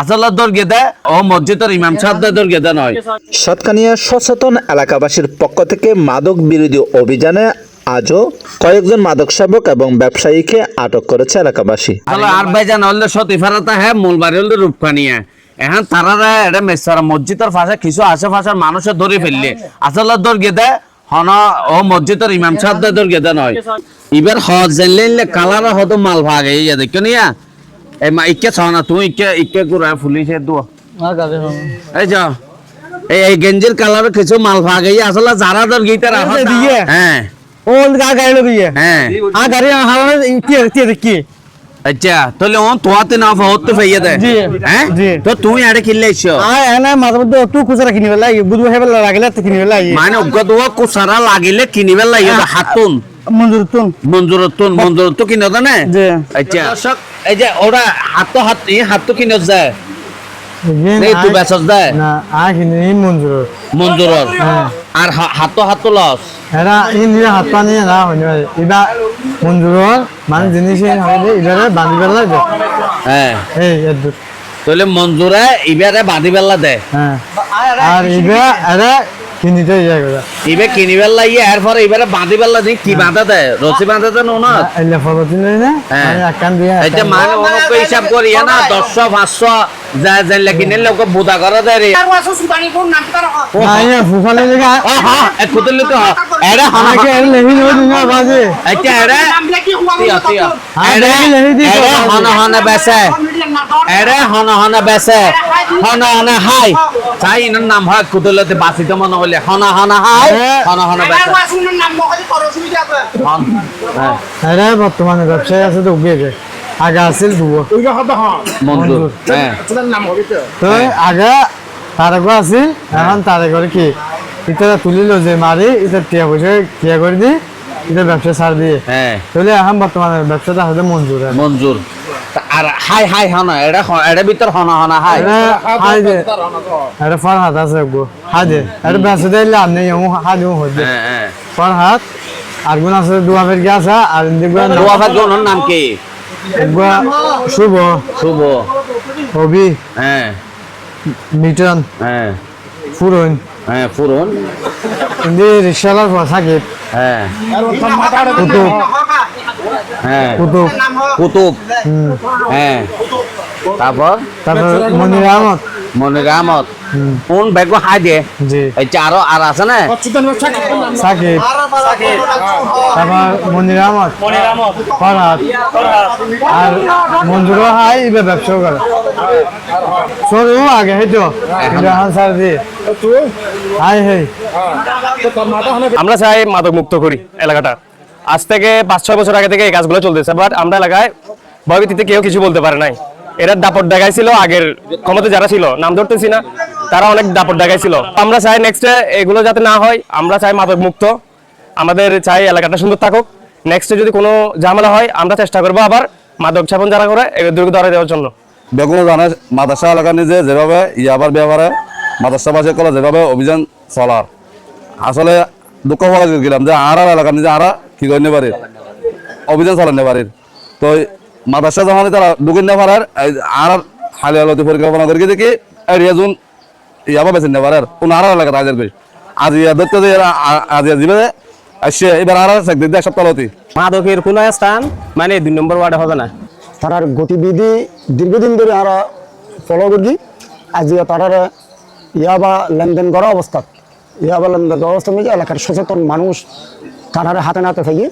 আসলে দর গেদে ও মসজিদের ইমাম নয়। সাতকানিয়া সচেতন এলাকাবাসীর পক্ষ থেকে মাদক বিরোধী অভিযানে আজও কয়েকজন মাদক সেবক এবং ব্যবসায়ীকে আটক করেছে এলাকাবাসী। আর ভাইজান হলে সতী ফেরাতে হ্যাঁ মূল বাড়ি হলে রূপকানিয়া। এখন তারা এটা মেসার মসজিদের পাশে কিছু আশেপাশের মানুষের ধরে ফেললে। আসলে দর গেদে হন ও মসজিদের ইমাম সাহেব দর গেদে নয়। এবার হজ জানলে কালার হতো মাল ভাগে ইয়া দেখো নিয়া এই মা ইকে ছনা তুই ইকে ইকে গুড়া ফুলিছে দু এই যা এই এই গেঞ্জির কালার কিছু মাল ভাগে আসলে যারা দর গীতে রাখা দিয়ে? হ্যাঁ ওল গা গাড়ি লগে হ্যাঁ আ গাড়ি হাওয়া কি কি কি আচ্ছা তাহলে ও তোয়াতে না হতে ফাইয়া দে জি, হ্যাঁ জি। তো তুই আড়ে কিনলে ইচ্ছো আ এনা মাঝে মধ্যে তুই খুচরা কিনি বেলা বুধ হেবে লাগলে তো কিনি বেলা মানে অজ্ঞ দোয়া কুসারা লাগিলে কিনিবে লাগে হাতুন মঞ্জুর তুন মঞ্জুরতুন মঞ্জুরত কিনে দে না জি আচ্ছা। দর্শক এই যে ওরা হাত তো হাত এই হাত তো কিনে যায় এই তুই বেচস দেয় না আ কিনি মঞ্জুর মঞ্জুরর আর হা- হাত তো হাত তো লস এরা ইনি হাত পানি না হইনি ইবা মঞ্জুর মানে জিনিস হইলে ইবারে বাঁধি বেলা দে হ্যাঁ এই এদু তাহলে মঞ্জুরে ইবারে বাঁধি বেলা দে। হ্যাঁ আর ইবা এরা কিনিতে ইয়া করে ইবে কিনিবে লাগিয়ে এরপরে ইবারে বাঁধি বেলা দি কি বাঁধা দেয় রসি বাঁধা দেয় না এলে ফরতিন না হ্যাঁ। মানে আকান দিয়া এটা মানে অনেক হিসাব করি না দশশো পাঁচশো যা জানলে কিনে লোক বোধা করে দেয় রে আইয়া ফুফালে লাগা ও হ্যাঁ এক কুতুল তো এরে আমাকে এর লেহি নই দিনা বাজে। আচ্ছা এরে তিয়া তিয়া। হ্যাঁ, এরে লেহি দি। হন হন বেসে এরে হন হন বেসে হন হন হাই। চাই ইনার নাম হয় কুতুলতে বাসিতে মনে হলে। হন হন হাই হন হন বেসে হ্যাঁ বর্তমানে ব্যবসায় আছে তো উগে আগে আছিল দুবো। মঞ্জুর হ্যাঁ তো? আগে তারেকও আছিল এখন তারে করে কি? ইতারা তুলিল যে মারি ইতার টিয়া পয়সা টিয়া করে দি ইতার ব্যবসা ছাড় দিয়ে। হ্যাঁ তাহলে এখন বর্তমানে ব্যবসাটা হতে মঞ্জুর। মঞ্জুর। আর হাই হাই হন হ- এরা ভিতর হন হন হাই। এটা হাই দে। এটা ফর হাত আছে গো দে। এটা ব্যবসা দিলে আপনি এমন হাই দেবো হইতে। হ্যাঁ হ্যাঁ। আর গুণ আছে দুয়া ফের কি আছে? আর দেখবা দোয়া গনের নাম কি? শুভ। শুভ। হবি হ্যাঁ। মিটন হ্যাঁ। ফুরন হ্যাঁ ফুরন কিন্তু রিক্সাওয়ালার সাকিব। হ্যাঁ। কুতুব। হ্যাঁ। কুতুব। কুতুব। হ্যাঁ। তারপর? তারপর মনির আহমদ। মনির আহমদ। কোন ব্যাগ হাই দিয়ে জি। এই যে আরও আর আছে না? সাকিব। তারপর মনির আহমদ। ফরহাদ। আর মঞ্জুর হাই এবার ব্যবসাও করে। সরু আগে হয়তো জাহান স্যার দিয়ে হাই হেই। আমরা চাই মাদক মুক্ত করি এলাকাটা। আজ থেকে পাঁচ ছয় বছর আগে থেকে এই কাজগুলো চলতেছে বাট আমরা এলাকায় ভয়ভীতিতে কেউ কিছু বলতে পারে নাই। এরা দাপট দেখাইছিল, আগের ক্ষমতা যারা ছিল, নাম ধরতেছি না, তারা অনেক দাপট দেখাইছিল। আমরা চাই নেক্সটে এগুলো যাতে না হয়, আমরা চাই মাদক মুক্ত। আমাদের চাই এলাকাটা সুন্দর থাকুক। নেক্সটে যদি কোনো ঝামেলা হয়, আমরা চেষ্টা করব আবার মাদক সেবন যারা করে এদেরকে ধরে দেওয়ার জন্য। বেগুন জানে, মাদ্রাসা এলাকা নিজে যেভাবে ইয়াবার ব্যাপারে মাদ্রাসা বাসে কলে যেভাবে অভিযান চলার। আসলে দুঃখ বলা গেলাম যে আর এলাকা নিজে আরা কি করতে পারে অভিযান চালাতে পারে তো মাদ্রাসা যখন তারা ঢুকে না পারার আর আর হালি আলোতে পরিকল্পনা করে দেখি এরিয়া জোন ইয়াবা বেছে নিতে পারে কোন আর এলাকা তাদের কই আজ ইয়া দেখতে যে আজ ইয়া দিবে আসছে এবার আর এক দিন এক সপ্তাহ হতে মাদকের কোনো স্থান মানে দুই নম্বর ওয়ার্ডে হবে না। তারার গতিবিধি দীর্ঘদিন ধরে আর ফলো করি আজ তারার ইয়াবা লেনদেন করা অবস্থা। ইয়াবা লেনদেন করা অবস্থা মধ্যে এলাকার সচেতন মানুষ তারার হাতে নাতে থেকে।